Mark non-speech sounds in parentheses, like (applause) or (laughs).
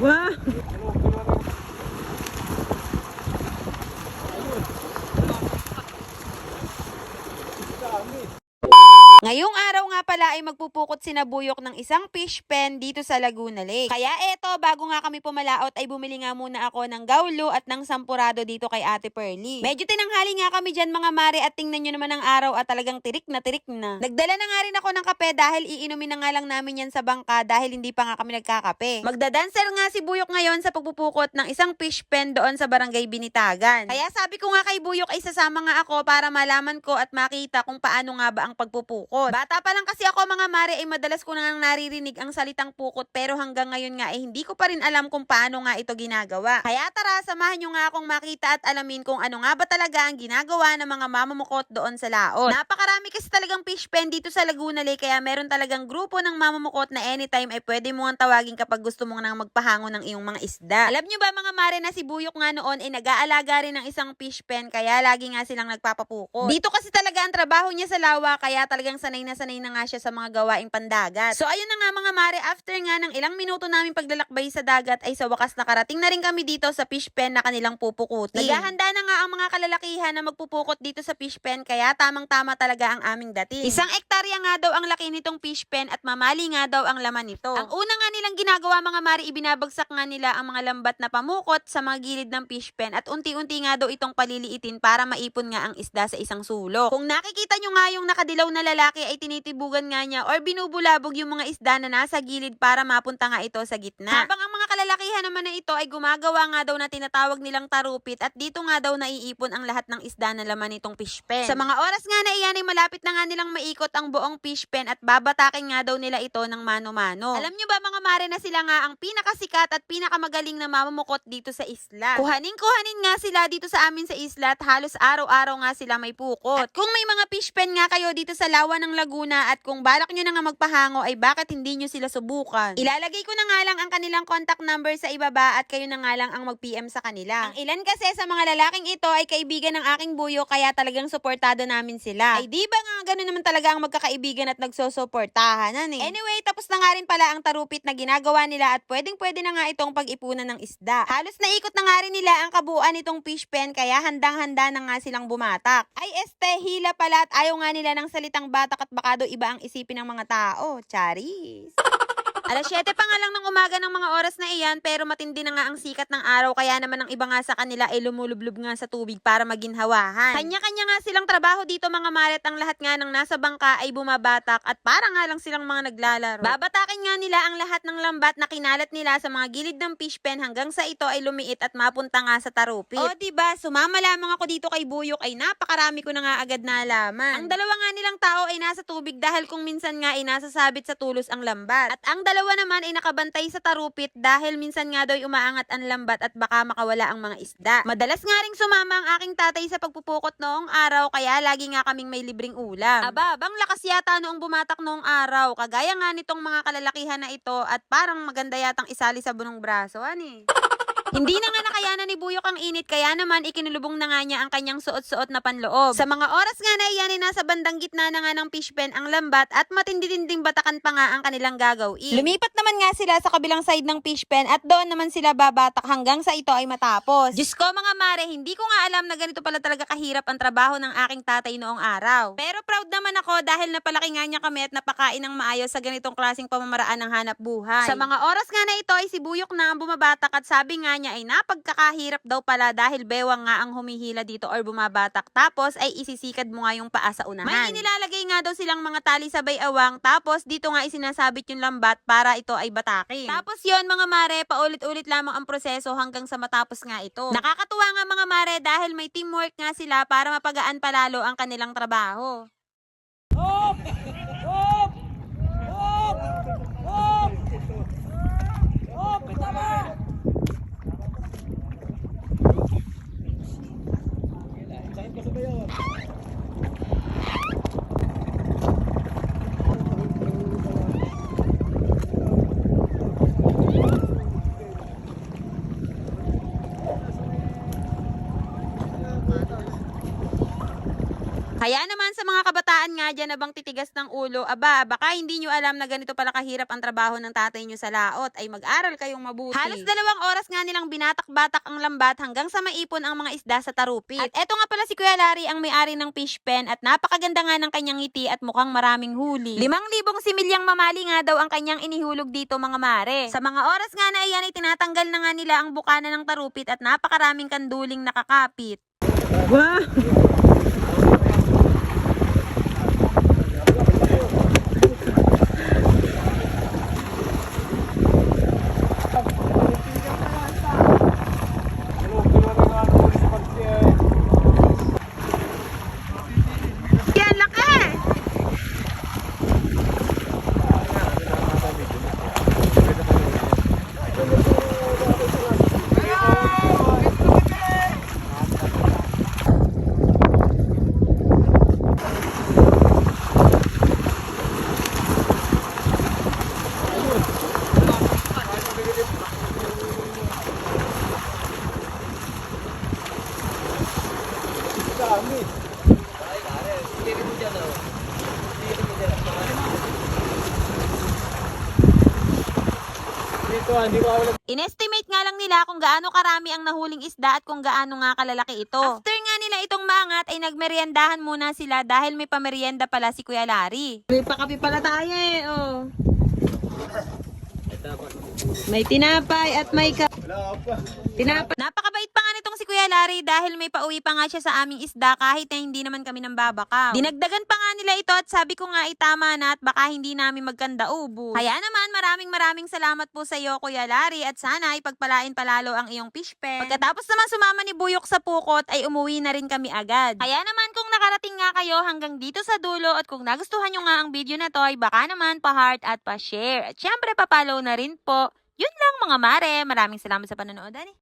Wow! Ngayong araw nga pala ay magpupukot si Nabuyok ng isang fish pen dito sa Laguna Lake. Kaya eto, bago nga kami pumalaot ay bumili nga muna ako ng gaulo at ng sampurado dito kay Ate Pearly. Medyo tinanghali nga kami dyan mga mare at tingnan nyo naman ang araw at talagang tirik na tirik na. Nagdala na nga rin ako ng kape dahil iinumin na nga lang namin yan sa bangka dahil hindi pa nga kami nagkakape. Magdadancer nga si Buyok ngayon sa pagpupukot ng isang fish pen doon sa barangay Binitagan. Kaya sabi ko nga kay Buyok ay sasama nga ako para malaman ko at makita kung paano nga ba ang pagpupukot. Bata pa lang kasi ako mga mare ay madalas ko nang naririnig ang salitang pukot pero hanggang ngayon nga ay hindi ko pa rin alam kung paano nga ito ginagawa. Kaya tara, samahan nyo nga akong makita at alamin kung ano nga ba talaga ang ginagawa ng mga mamamukot doon sa laot. Napakarami kasi talagang fish pen dito sa Laguna Lake kaya meron talagang grupo ng mamamukot na anytime ay pwede mo ang tawagin kapag gusto mo nang magpahango ng iyong mga isda. Alam nyo ba mga mare na si Buyok nga noon ay nag-aalaga rin ng isang fish pen kaya lagi nga silang nagpapapukot. Dito kasi talaga ang trabaho niya sa lawa kaya talagang sanay na sanay na nga siya sa mga gawaing pandagat. So ayun na nga mga mare, after nga ng ilang minuto namin paglalakbay sa dagat ay sa wakas nakarating na rin kami dito sa fish pen na kanilang pupukutin. Naghahanda na nga ang mga kalalakihan na magpupukot dito sa fish pen kaya tamang-tama talaga ang aming dating. Isang ektarya nga daw ang laki nitong fish pen at mamali nga daw ang laman nito. Ang una nga nilang ginagawa mga mare, ibinabagsak nga nila ang mga lambat na pamukot sa mga gilid ng fish pen at unti-unti nga daw itong paliliitin para maipon nga ang isda sa isang sulok. Kung nakikita nyo nga yung nakadilaw na lalaki ay tinitibugan nga niya or binubulabog yung mga isda na nasa gilid para mapunta nga ito sa gitna. Habang ang mga kalalakihan naman na ito ay gumagawa nga daw na tinatawag nilang tarupit at dito nga daw naiipon ang lahat ng isda na laman nitong fish pen. Sa mga oras nga na iyan ay malapit na nga nilang maikot ang buong fish pen at babatakin nga daw nila ito ng mano-mano. Alam nyo ba mga mare na sila nga ang pinakasikat at pinakamagaling na mamamukot dito sa isla. Kuhanin-kuhanin nga sila dito sa amin sa isla at halos araw-araw nga sila may pukot. At kung may mga fish pen nga kayo dito sa lawa ng Laguna at kung balak nyo na nga magpahango ay bakit hindi nyo sila subukan? Ilalagay ko na nga lang ang kanilang contact number sa ibaba at kayo na nga lang ang mag-PM sa kanila. Ang ilan kasi sa mga lalaking ito ay kaibigan ng aking buyo kaya talagang suportado namin sila. Ay di ba nga ganun naman talaga ang magkakaibigan at nagsosuportahan eh. Anyway, tapos na nga rin pala ang tarupit na ginagawa nila at pwedeng pwede na nga itong pag-ipunan ng isda. Halos naikot na nga rin nila ang kabuuan nitong fish pen kaya handang-handa na nga silang bumatak. Ay este, hila pala at ayaw nga nila ng salitang batak at baka daw iba ang isipin ng mga tao. Charis. (laughs) Alas 7 pa nga lang ng umaga ng mga oras na iyan pero matindi na nga ang sikat ng araw kaya naman ang iba nga sa kanila ay lumulublob nga sa tubig para maginhawahan. Kanya-kanya nga silang trabaho dito mga malet ang lahat nga ng nasa bangka ay bumabatak at para nga lang silang mga naglalaro. Babatakin nga nila ang lahat ng lambat na kinalat nila sa mga gilid ng fish pen hanggang sa ito ay lumiit at mapunta nga sa tarupit. O diba, sumama lamang ako dito kay Buyok ay napakarami ko na nga agad nalaman. Ang dalawa nga nilang tao ay nasa tubig dahil kung minsan nga ay nasasabit sa tulos ang lambat. At ang dalawa naman ay nakabantay sa tarupit dahil minsan nga daw ay umaangat ang lambat at baka makawala ang mga isda. Madalas nga ring sumama ang aking tatay sa pagpupukot noong araw kaya lagi nga kaming may libreng ulam. Aba, bang lakas yata noong bumatak noong araw. Kagaya nga nitong mga kalalakihan na ito at parang maganda yatang isali sa bunong braso, ani. Hindi na nga nakayanan ni Buyok ang init kaya naman ikinulubong na nga niya ang kanyang suot-suot na panloob. Sa mga oras nga na iyan ay nasa bandang gitna na nga ng fish pen ang lambat at matindi-tinding batakan pa nga ang kanilang gagawin. Lumipat naman nga sila sa kabilang side ng fish pen at doon naman sila babatak hanggang sa ito ay matapos. Diyos ko mga mare, hindi ko nga alam na ganito pala talaga kahirap ang trabaho ng aking tatay noong araw. Pero proud naman ako dahil napalaki nga niya kami at napakain ng maayos sa ganitong klaseng pamamaraan ng hanap buhay. Sa mga oras nga na ito ay si Buyok na ang bumabatak at sabi nga niya ay napagkakahirap daw pala dahil bewang nga ang humihila dito or bumabatak. Tapos ay isisikad mo nga yung paa sa unahan. May inilalagay nga daw silang mga tali sa bayawang tapos dito nga isinasabit yung lambat para ito ay batakin. Tapos yon mga mare, paulit-ulit lamang ang proseso hanggang sa matapos nga ito. Nakakatuwa nga mga mare dahil may teamwork nga sila para mapagaan palalo ang kanilang trabaho. Hop! Hop! Hop! Hop! Hop! Hop! 맞아. Kaya naman sa mga kabataan nga dyan na bang titigas ng ulo, aba, baka hindi nyo alam na ganito pala kahirap ang trabaho ng tatay nyo sa laot, ay mag-aral kayong mabuti. Halos dalawang oras nga nilang binatak-batak ang lambat hanggang sa maipon ang mga isda sa tarupit. At eto nga pala si Kuya Larry ang may-ari ng fish pen at napakaganda nga ng kanyang ngiti at mukhang maraming huli. Limang libong similyang mamali nga daw ang kanyang inihulog dito mga mare. Sa mga oras nga na iyan ay tinatanggal na nga nila ang bukana ng tarupit at napakaraming kanduling nakakapit. Wow! Yan, laki! Inestimate nga lang nila kung gaano karami ang nahuling isda at kung gaano nga kalalaki ito. After nga nila itong mangat ay nagmeryendahan muna sila dahil may pamerienda pala si Kuya Larry. May pakapi pala tayo eh, oh. May tinapay at may ka... Tinapay. Napakabait pa nga nitong si Kuya Larry dahil may pauwi pa nga siya sa aming isda kahit na hindi naman kami nang babakaw. Dinagdagan pa nga nila ito at sabi ko nga itama na at baka hindi namin magkanda ubo. Kaya naman maraming maraming salamat po sa iyo Kuya Larry at sana ay pagpalain palalo ang iyong fish pen. Pagkatapos naman sumama ni Buyok sa pukot ay umuwi na rin kami agad. Kaya naman nakarating nga kayo hanggang dito sa dulo at kung nagustuhan nyo nga ang video na to ay baka naman pa-heart at pa-share. At syempre pa-follow na rin po. Yun lang mga mare. Maraming salamat sa panonood. Ani.